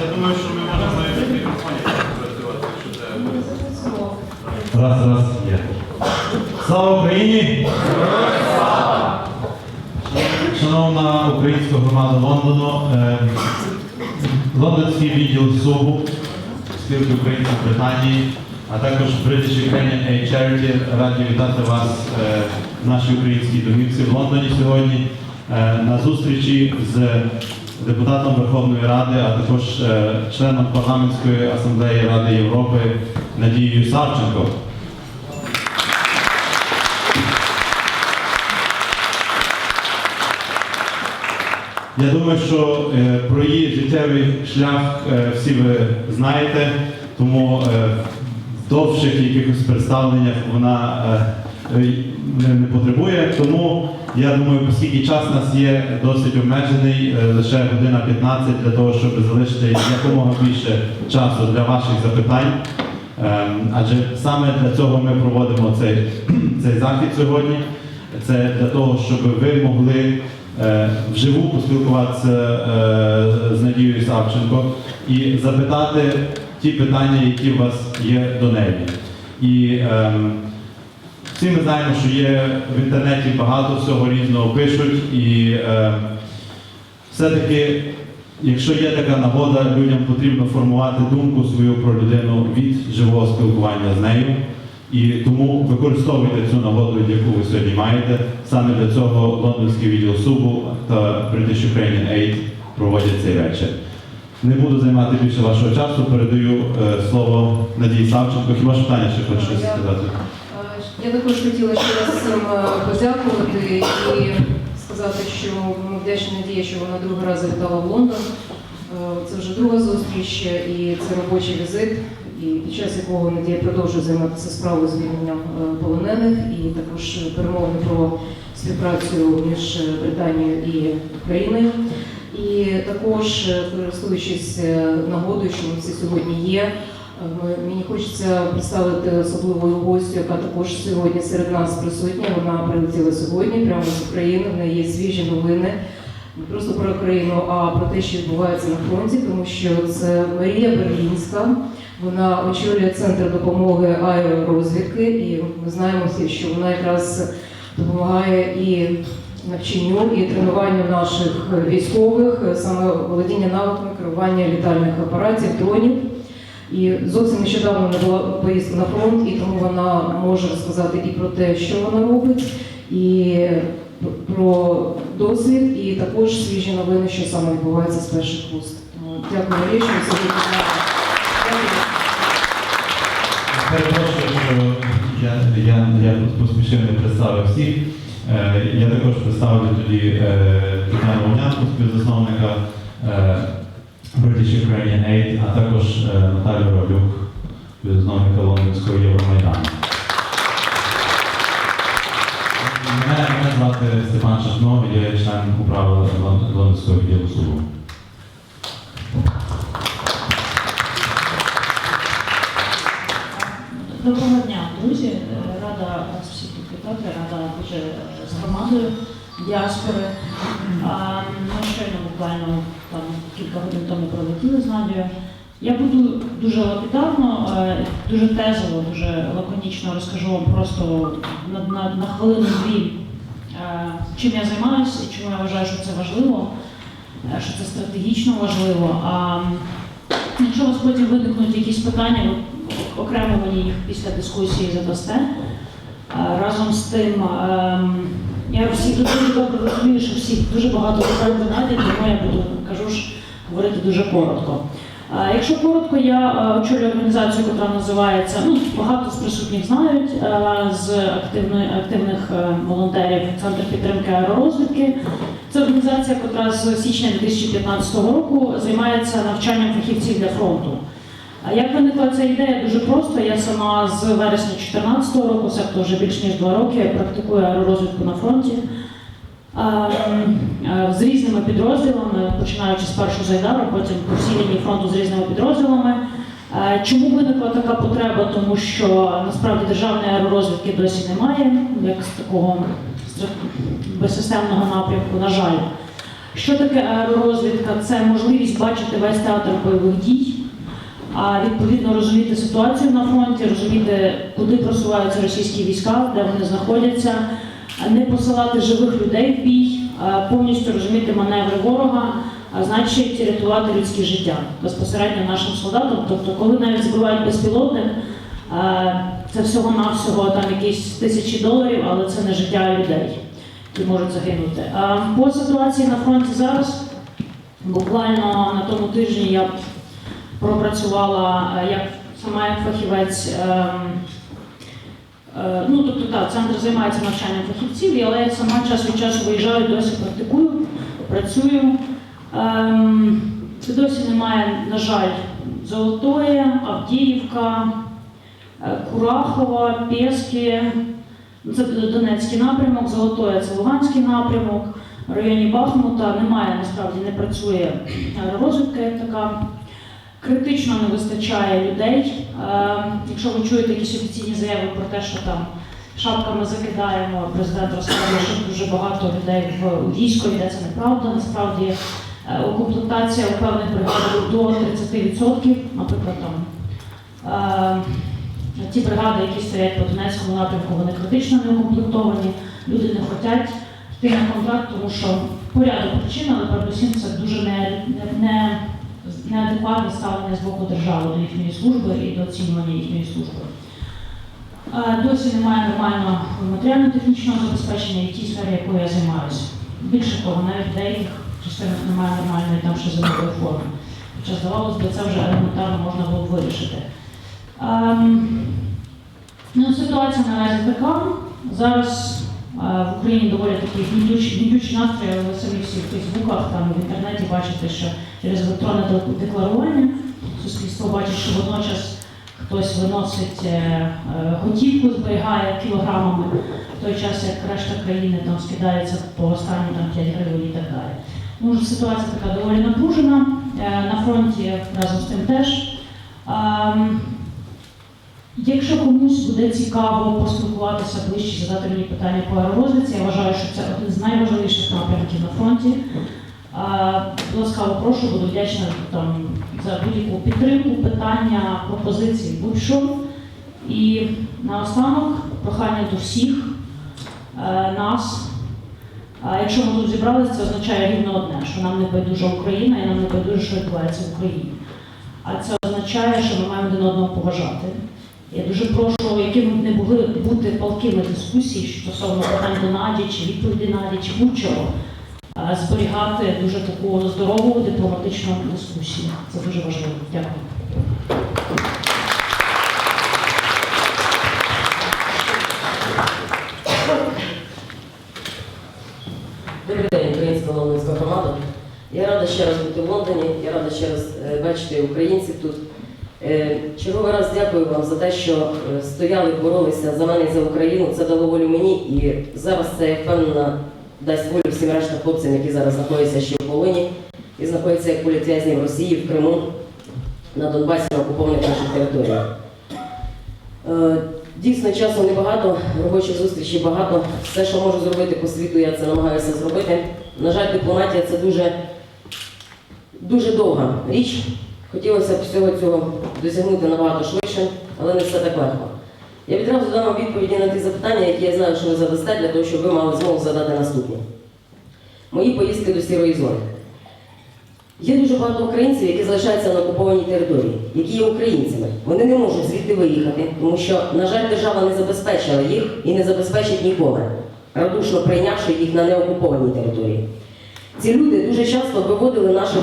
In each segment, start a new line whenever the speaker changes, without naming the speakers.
Я думаю, що ми можемо працювати, якщо це.
Раз, раз, є. Слава Україні! Шановна українська громада Лондону, е, Лондонський відділ СУБУ, спілки українців Британії, а також British Ukrainian Aid Charity раді вітати вас е, в нашій українській домівці в Лондоні сьогодні на зустрічі з депутатом Верховної Ради, а також е, членом парламентської асамблеї Ради Європи Надією Савченко. Я думаю, що е, про її життєвий шлях е, всі ви знаєте, тому е, в довших якихось представленнях вона е, е, не потребує. Тому я думаю, оскільки час у нас є досить обмежений, е, лише година 15 для того, щоб залишити якомога більше часу для ваших запитань. Ем, Адже саме для цього ми проводимо цей, цей захід сьогодні. Це для того, щоб ви могли е, вживу поспілкуватися е, з Надією Савченко і запитати ті питання, які у вас є до неї. І ем, всі ми знаємо, що є в інтернеті багато всього різного пишуть, і е, все-таки, якщо є така нагода, людям потрібно формувати думку свою про людину від живого спілкування з нею. І тому використовуйте цю нагоду, яку ви сьогодні маєте. Саме для цього лондонський відділ СУБу та British Ukrainian Aid проводять цей вечір. Не буду займати більше вашого часу, передаю е, слово Надії Савченко. Хіба що Таня ще хоче щось сказати?
Е, Я також хотіла ще раз всім е, подякувати і сказати, що ми вдячні Надії, що вона другий раз завітала в Лондон. Це вже друга зустріч і це робочий візит, і під час якого Надія продовжує займатися справою звільненням полонених і також перемовини про співпрацю між Британією і Україною. І також, е, користуючись е, нагодою, що ми всі сьогодні є, Е, Мені хочеться представити особливу гостю, яка також сьогодні серед нас присутня. Вона прилетіла сьогодні прямо з України. В неї є свіжі новини не просто про Україну, а про те, що відбувається на фронті, тому що це Марія Берлінська. Вона очолює центр допомоги аеророзвідки, і ми знаємо всі, що вона якраз допомагає і навчанню, і тренуванню наших військових, саме володіння навиками керування літальних апаратів, дронів. І зовсім нещодавно не була поїздка на фронт, і тому вона може розказати і про те, що вона робить, і про досвід, і також свіжі новини, що саме відбувається з перших вуст. Дякую, Марія, що ви сьогодні.
Перепрошую, що я, я, я поспішив не представив всіх. Е, Я також представлю тоді е, Тетяну Вовнянку, співзасновника е, British Ukrainian Aid, а також Наталю Равлюк, співзасновника Лондонського Євромайдану. Мене, звати Степан Шахно, я член управи Лондонського відділу суду.
Доброго дня, друзі. Е, Рада вас всіх тут вітати, рада бути е, з громадою діаспори. Ми щойно буквально там кілька годин тому пролетіли з Надією. Я буду дуже лапідарно, е, дуже тезово, дуже лаконічно розкажу вам просто на, на, на хвилину-дві, е, чим я займаюся і чому я вважаю, що це важливо, що це стратегічно важливо. А якщо у вас потім виникнуть якісь питання, мені їх після дискусії задасте. Е, Разом з тим, ем, я всіх дуже добре розумію, що всіх дуже багато винайдуть, тому я буду кажу ж говорити дуже коротко. Е, Якщо коротко, я е, очолюю організацію, яка називається, ну, багато з присутніх знають, з активних е, волонтерів Центр підтримки аеророзвідки. Це організація, яка з січня 2015 року займається навчанням фахівців для фронту. А як виникла ця ідея? Дуже просто. Я сама з вересня 2014 року, себто вже більш ніж два роки, практикую аеророзвідку на фронті. З різними підрозділами, починаючи з першого зайдару, потім по всій лінії фронту з різними підрозділами. Чому виникла така потреба? Тому що насправді державної аеророзвідки досі немає, як з такого безсистемного напрямку, на жаль. Що таке аеророзвідка? Це можливість бачити весь театр бойових дій, а відповідно розуміти ситуацію на фронті, розуміти, куди просуваються російські війська, де вони знаходяться, не посилати живих людей в бій, повністю розуміти маневри ворога, а значить рятувати людське життя безпосередньо нашим солдатам. Тобто, коли навіть збивають безпілотник, це всього-навсього там якісь тисячі доларів, але це не життя людей, які можуть загинути. А по ситуації на фронті зараз, буквально на тому тижні я пропрацювала е, як сама як фахівець. ем, е, Ну, тобто, так, центр займається навчанням фахівців, але я сама час від часу виїжджаю, досі практикую, працюю. Ем, досі немає, на жаль, Золотої, Авдіївка, е, Курахова, Пєски. Це Донецький напрямок, Золотоє це Луганський напрямок. В районі Бахмута немає, насправді не працює розвідка як така. Критично не вистачає людей. Е, Якщо ви чуєте якісь офіційні заяви про те, що там шапками закидаємо, президент розказує, що дуже багато людей в у війську йде, це неправда. Насправді е, укомплектація у певних бригадах до 30%, наприклад, там. е, Ті бригади, які стоять по Донецькому напрямку, вони критично не укомплектовані, люди не хочуть йти на контракт, тому що порядок причин, але передусім це дуже не, не, не, неадекватне ставлення з боку держави до їхньої служби і до оцінювання їхньої служби. Досі немає нормального матеріально-технічного забезпечення в тій сфері, якою я займаюся. Більше того, навіть в деяких частинах немає нормальної там ще зимової форми. Хоча здавалося б, це вже елементарно можна було вирішити. Ем, ну, ситуація наразі така. Зараз в Україні доволі такі гнітючі, настрої, ви самі всі в Фейсбуках, там в інтернеті бачите, що через електронне декларування суспільство бачить, що водночас хтось виносить е, е, готівку, зберігає кілограмами, в той час як решта країни там скидається по останнім там 5 гривень і так далі. Ну, ситуація така доволі напружена. Е, На фронті разом з тим теж. Якщо комусь буде цікаво поспілкуватися ближче, задати мені питання по аеророзвідці, я вважаю, що це один з найважливіших напрямків на фронті. А, Ласкаво прошу, буду вдячна там, за будь-яку підтримку, питання, пропозиції, будь-що. І наостанок прохання до всіх е, нас. А якщо ми тут зібралися, це означає рівно одне, що нам не байдужа Україна і нам не байдуже, що відбувається в Україні. А це означає, що ми маємо один одного поважати. Я дуже прошу, які б не були бути палкими дискусії стосовно питань до Наді, чи відповіді Наді, чи будь-чого, зберігати дуже таку здорову дипломатичну дискусію. Це дуже важливо. Дякую.
Добрий день, українська лондонська громада. Я рада ще раз бути в Лондоні, я рада ще раз е, бачити українців тут. Черговий раз дякую вам за те, що е, стояли, боролися за мене і за Україну. Це дало волю мені і зараз це я впевнена дасть волю всім решта хлопцям, які зараз знаходяться ще в полоні і знаходяться як політв'язні в Росії, в Криму, на Донбасі, на окупованих наших територіях. Е, Дійсно, часу небагато, робочих зустрічей багато. Все, що можу зробити по світу, я це намагаюся зробити. На жаль, дипломатія це дуже, дуже довга річ. Хотілося б всього цього досягнути набагато швидше, але не все так легко. Я відразу дам вам відповіді на ті запитання, які я знаю, що ви задасте, для того, щоб ви мали змогу задати наступні. Мої поїздки до сірої зони. Є дуже багато українців, які залишаються на окупованій території, які є українцями. Вони не можуть звідти виїхати, тому що, на жаль, держава не забезпечила їх і не забезпечить ніколи, радушно прийнявши їх на неокупованій території. Ці люди дуже часто виводили наших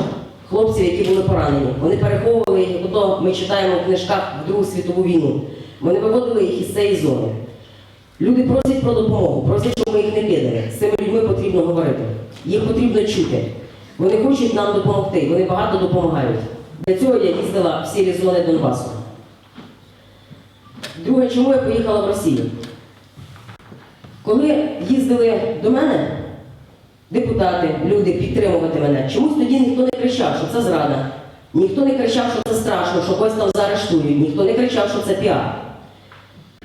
хлопців, які були поранені. Вони переховували їх, ото ми читаємо в книжках в Другу світову війну. Вони виводили їх із цієї зони. Люди просять про допомогу, просять, щоб ми їх не кидали. З цими людьми потрібно говорити. Їх потрібно чути. Вони хочуть нам допомогти, вони багато допомагають. Для цього я їздила в сірі зони Донбасу. Друге, чому я поїхала в Росію? Коли їздили до мене, депутати, люди підтримувати мене, чомусь тоді ніхто не кричав, що це зрада. Ніхто не кричав, що це страшно, що когось там заарештують, ніхто не кричав, що це піар.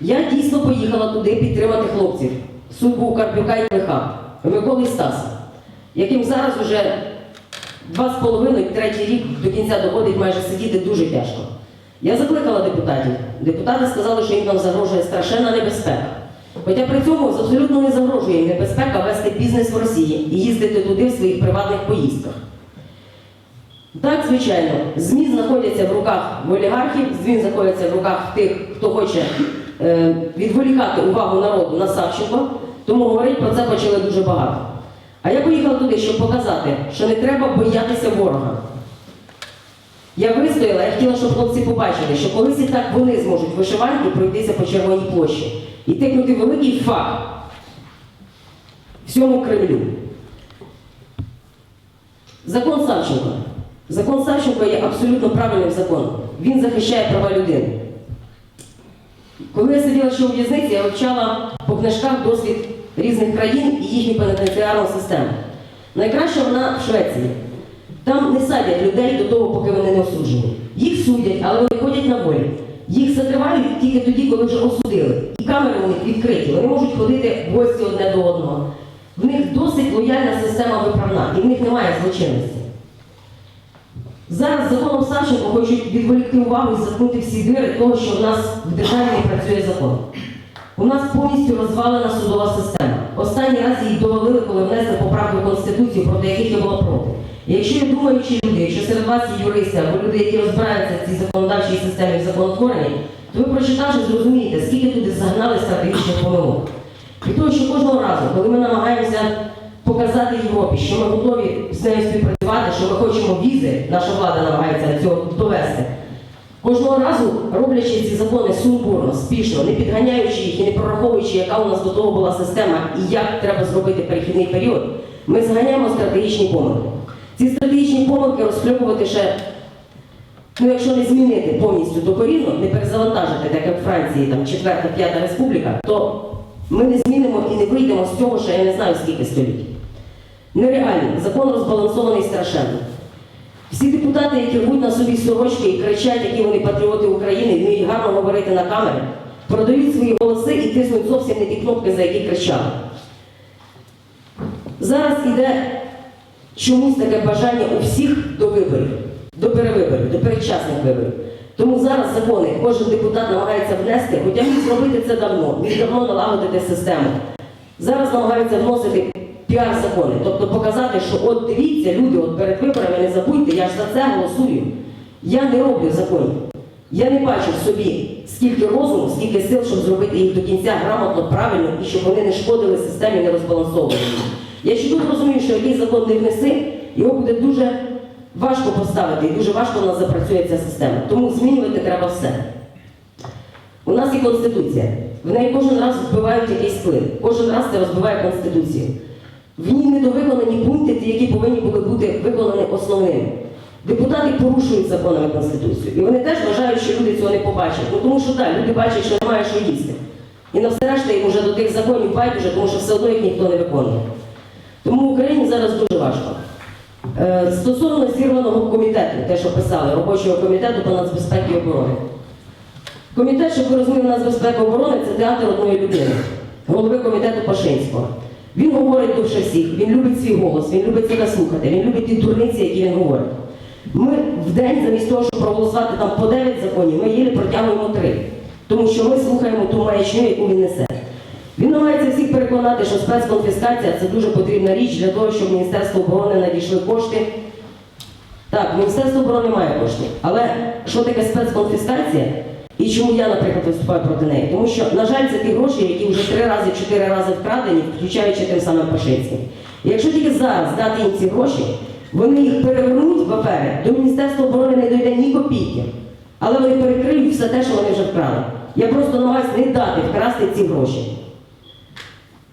Я дійсно поїхала туди підтримати хлопців, Субу, Карпюка і Клиха, Миколи і Стаса. яким зараз уже два з половиною, третій рік до кінця доходить майже сидіти дуже тяжко. Я закликала депутатів. Депутати сказали, що їм там загрожує страшенна небезпека. Хоча при цьому абсолютно не загрожує небезпека вести бізнес в Росії і їздити туди в своїх приватних поїздках. Так, звичайно, ЗМІ знаходяться в руках олігархів, ЗМІ знаходяться в руках тих, хто хоче е, відволікати увагу народу на Савченко, тому говорити про це почали дуже багато. А я поїхала туди, щоб показати, що не треба боятися ворога. Я вистояла, я хотіла, щоб хлопці побачили, що колись і так вони зможуть вишиванки пройтися по Червоній площі і тикнути великий факт всьому Кремлю. Закон Савченко. Закон Савченко є абсолютно правильним законом. Він захищає права людини. Коли я сиділа ще у в'язниці, я вивчала по книжках досвід різних країн і їхню пенітенціарну систему. Найкраща вона в Швеції. Там не садять людей до того, поки вони не осуджені. Їх судять, але вони ходять на волі. Їх закривають тільки тоді, коли вже осудили. Камери у них відкриті. Вони можуть ходити в гості одне до одного. В них досить лояльна система виправна, і в них немає злочинності. Зараз законом Савченко хочуть відволікти увагу і заткнути всі двері того, що в нас в державі не працює закон. У нас повністю розвалена судова система. Останній раз її довалили, коли внесли поправки в Конституцію, проти яких я була проти. І якщо є думаючі люди, якщо серед вас є юристи або люди, які розбираються в цій законодавчій системі в законотворенні, то ви прочитавши, зрозумієте, скільки туди загнали стратегічних помилок. І того, що кожного разу, коли ми намагаємося показати Європі, що ми готові з нею співпрацювати, що ми хочемо візи, наша влада намагається цього довести. Кожного разу роблячи ці закони сумбурно, спішно, не підганяючи їх і не прораховуючи, яка у нас до того була система і як треба зробити перехідний період, ми зганяємо стратегічні помилки. Ці стратегічні помилки розхлюбувати ще, ну якщо не змінити повністю докорінно, не перезавантажити, так як в Франції, там четверта, п'ята республіка, то ми не змінимо і не вийдемо з цього, що я не знаю скільки століть. Нереально, закон розбалансований страшенно. Всі депутати, які рвуть на собі сорочки і кричать, які вони патріоти України, вміють гарно говорити на камері, продають свої голоси і тиснуть зовсім не ті кнопки, за які кричали. Зараз іде чомусь таке бажання у всіх до виборів, до перевиборів, до передчасних виборів. Тому зараз закони кожен депутат намагається внести, хоча міг зробити це давно, міг давно налагодити систему. Зараз намагаються вносити піар-закони, тобто показати, що от дивіться, люди, от перед виборами не забудьте, я ж за це голосую. Я не роблю законів. Я не бачу в собі скільки розуму, скільки сил, щоб зробити їх до кінця грамотно, правильно і щоб вони не шкодили системі, не розбалансовували. Я чудово розумію, що який закон не внеси, його буде дуже важко поставити і дуже важко в нас запрацює ця система. Тому змінювати треба все. У нас є Конституція. В неї кожен раз вбивають якийсь вплив. Кожен раз це розбиває Конституцію. В ній недовиконані пункти, які повинні були бути виконані основними. Депутати порушують законами Конституцію. І вони теж вважають, що люди цього не побачать. Ну тому що так, люди бачать, що немає що їсти. І на все решта їм вже до тих законів байдуже, тому що все одно їх ніхто не виконує. Тому Україні зараз дуже важко. Е, Стосовно зірваного комітету, те, що писали, робочого комітету по нацбезпеки і оборони. Комітет, щоб ви розуміли, нацбезпеки і оборони це театр одної людини, голови комітету Пашинського. Він говорить довше всіх, він любить свій голос, він любить себе слухати, він любить ті дурниці, які він говорить. Ми в день, замість того, щоб проголосувати там по 9 законів, ми їли протягуємо 3. Тому що ми слухаємо ту маячню, яку він несе. Він намагається всіх переконати, що спецконфіскація це дуже потрібна річ для того, щоб Міністерство оборони надійшли кошти. Так, Міністерство оборони має кошти. Але що таке спецконфіскація? І чому я, наприклад, виступаю проти неї? Тому що, на жаль, це ті гроші, які вже три рази, чотири рази вкрадені, включаючи тим самим Пашинським. Якщо тільки зараз дати їм ці гроші, вони їх перевернуть в папери, до Міністерства оборони не дойде ні копійки. Але вони перекриють все те, що вони вже вкрали. Я просто намагаюся не дати вкрасти ці гроші.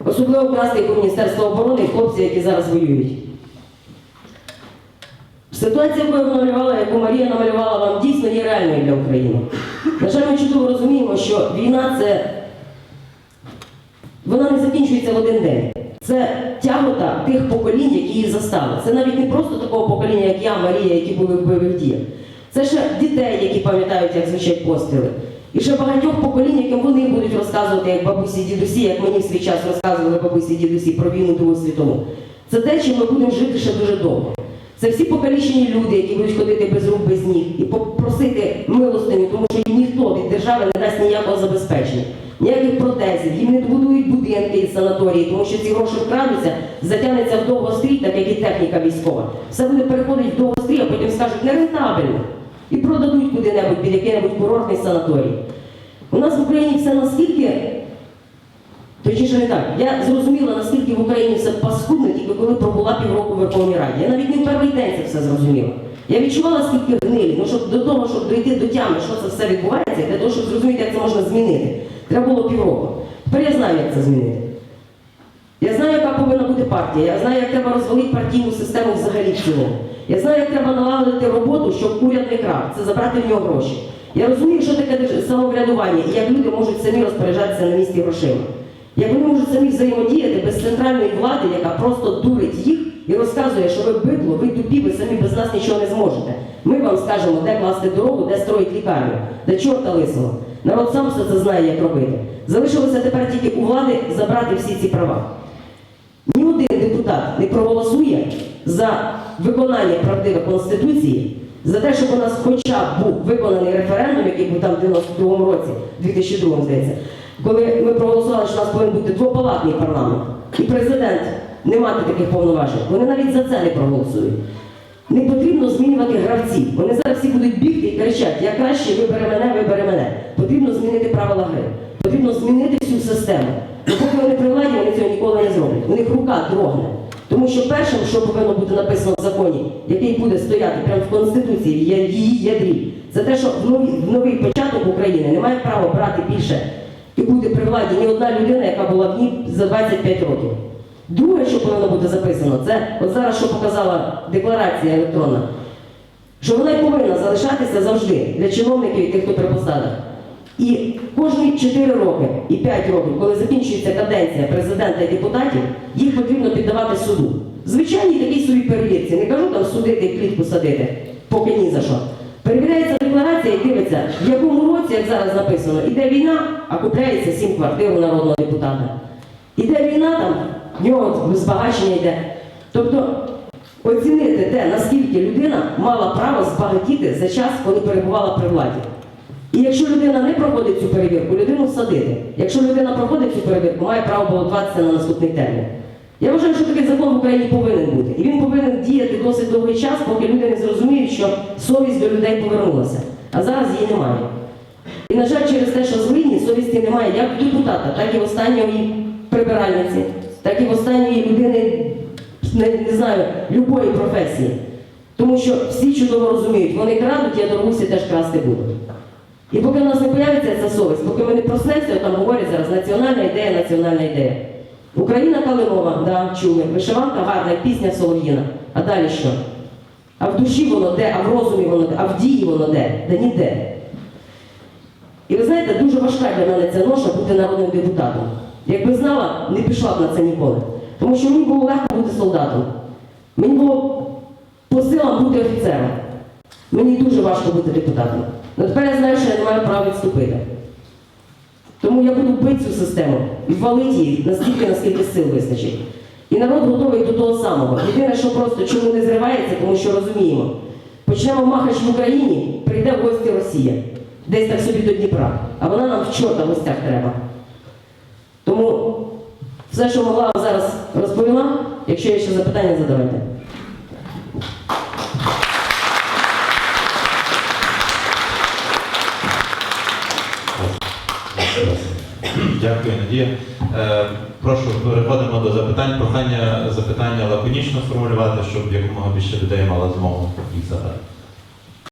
Особливо вкрасти як у Міністерства оборони і хлопці, які зараз воюють. Ситуація, яку я намалювала, яку Марія намалювала вам, дійсно є реальною для України. На жаль, ми чудово розуміємо, що війна це вона не закінчується в один день. Це тягота тих поколінь, які її застали. Це навіть не просто такого покоління, як я, Марія, які були в бойових діях. Це ще дітей, які пам'ятають, як звучать постріли. І ще багатьох поколінь, яким вони будуть розказувати, як бабусі дідусі, як мені в свій час розказували бабусі дідусі про війну Другу світову. Це те, чим ми будемо жити ще дуже довго. Це всі покалічені люди, які будуть ходити без рук, без ніг і попросити милостиню, тому що їм ніхто від держави не дасть ніякого забезпечення, ніяких протезів, їм не будують будинки і санаторії, тому що ці гроші вкрадуться, затягнеться в довгострій, так як і техніка військова. Все буде переходити в довгострій, а потім скажуть нерентабельно. І продадуть куди-небудь під який-небудь курортний санаторій. У нас в Україні все наскільки Точніше не так. Я зрозуміла, в Україні все паскудно, тільки коли пробула півроку в Верховній Раді. Я навіть не в перший день це все зрозуміла. Я відчувала, скільки гнилі. Ну, щоб до того, щоб дойти до тями, що це все відбувається, для того, щоб зрозуміти, як це можна змінити. Треба було півроку. Тепер я знаю, як це змінити. Я знаю, яка повинна бути партія. Я знаю, як треба розвалити партійну систему взагалі в цілому. Я знаю, як треба налагодити роботу, щоб уряд не крав. Це забрати в нього гроші. Я розумію, що таке самоврядування і як люди можуть самі розпоряджатися на місці грошима. Як вони можуть самі взаємодіяти без центральної влади, яка просто дурить їх і розказує, що ви бидло, ви тупі, ви самі без нас нічого не зможете. Ми вам скажемо, де класти дорогу, де строїть лікарню, де чорта лисого. Народ сам все це знає, як робити. Залишилося тепер тільки у влади забрати всі ці права. Ні один депутат не проголосує за виконання правдивої Конституції, за те, щоб у нас хоча б був виконаний референдум, який був там в 92-му році, 2002 здається, коли ми проголосували, що у нас повинен бути двопалатний парламент, і президент не мати таких повноважень. Вони навіть за це не проголосують. Не потрібно змінювати гравців. Вони зараз всі будуть бігти і кричати, я краще вибере мене, вибере мене. Потрібно змінити правила гри. Потрібно змінити всю систему. Бо поки вони при владі, вони цього ніколи не зроблять. У них рука дрогне. Тому що першим, що повинно бути написано в законі, який буде стояти прямо в Конституції, в її ядрі, це те, що в новий, в новий початок України не має права брати більше і бути при владі ні одна людина, яка була в ній за 25 років. Друге, що повинно бути записано, це от зараз, що показала декларація електронна, що вона й повинна залишатися завжди для чиновників і тих, хто при посадах. І кожні 4 роки і 5 років, коли закінчується каденція президента і депутатів, їх потрібно піддавати суду. Звичайній такій собі перевірці. Не кажу там судити і клітку садити, поки ні за що. Перевіряється декларація і дивиться, в якому році, як зараз написано, іде війна, а купляється 7 квартир у народного депутата. Іде війна там, в нього збагачення йде. Тобто оцінити те, наскільки людина мала право збагатіти за час, коли перебувала при владі. І якщо людина не проходить цю перевірку, людину садити. Якщо людина проходить цю перевірку, має право балотуватися на наступний термін. Я вважаю, що такий закон в Україні повинен бути. І він повинен діяти досить довгий час, поки люди не зрозуміють, що совість до людей повернулася. А зараз її немає. І, на жаль, через те, що злині совісті немає як депутата, так і в останньої прибиральниці, так і в останньої людини, не, не знаю, любої професії. Тому що всі чудово розуміють, вони крадуть, я до Русі теж красти буду. І поки в нас не появиться ця совість, поки ми не проснемося, там говорять зараз національна ідея, національна ідея. Україна Калинова, да, чули, вишиванка гарна, пісня Солов'їна. А далі що? А в душі воно де, а в розумі воно де, а в дії воно де? Да ніде. І ви знаєте, дуже важка для мене ця ноша бути народним депутатом. Якби знала, не пішла б на це ніколи. Тому що мені було легко бути солдатом. Мені було по силам бути офіцером. Мені дуже важко бути депутатом. Але тепер я знаю, що я не маю права відступити. Тому я буду бити цю систему і валити її настільки, наскільки сил вистачить. І народ готовий до того самого. Єдине, що просто чому не зривається, тому що розуміємо. Почнемо махач в Україні, прийде в гості Росія. Десь так собі до Дніпра. А вона нам в чорта гостях треба. Тому все, що могла вам зараз розповіла, якщо є ще запитання, задавайте.
Дякую, Надія. Е, Прошу, переходимо до запитань. Прохання запитання лаконічно сформулювати, щоб якомога більше людей мало змогу їх задати.